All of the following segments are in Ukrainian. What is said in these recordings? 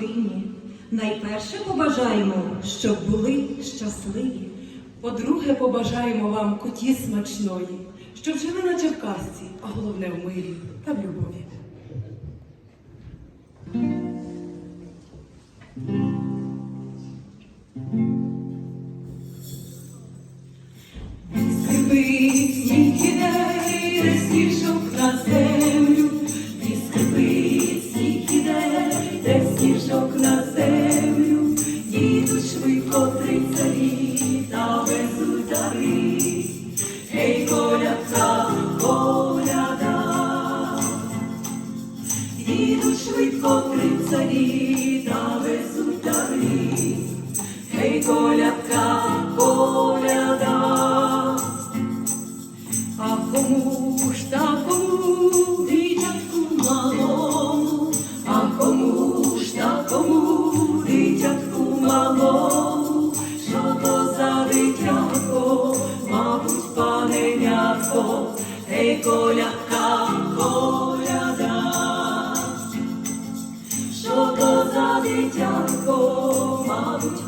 родині. Найперше побажаємо, щоб були щасливі. По-друге, побажаємо вам куті смачної, щоб жили наче в казці, а головне в мирі та в любові. Скрипить сніг іде, йде сніжок на землю, їдуть швидко три царі та везуть дари. Гей, колядка, коляда, їдуть швидко три царі та везуть дари. Гей, колядка, коляда, а кому гей, колядка, коляда. Що то за дитятко, мабуть,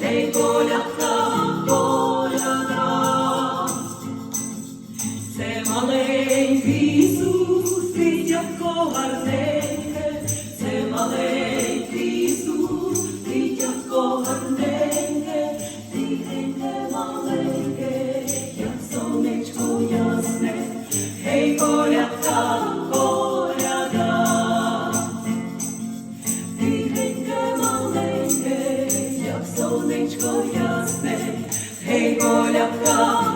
гей, колядка. Це маленький Ісус, дитятко гарненьке, ясне, гей, колядка,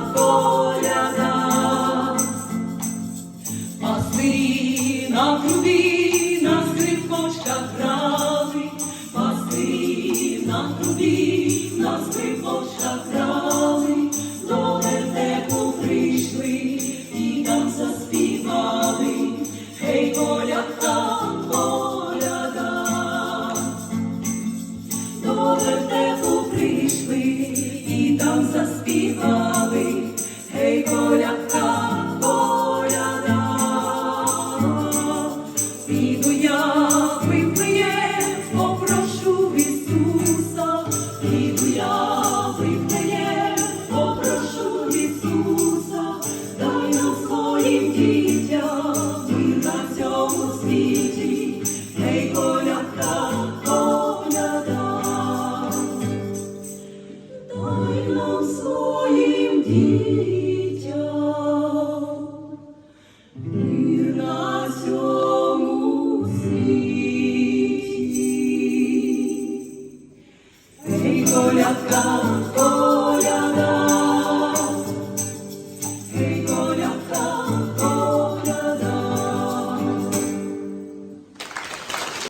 Гей, коляда, коляда, дай нам своїм дітям мир на цьому світі. Гей, колядка, коляда, гей, коляда,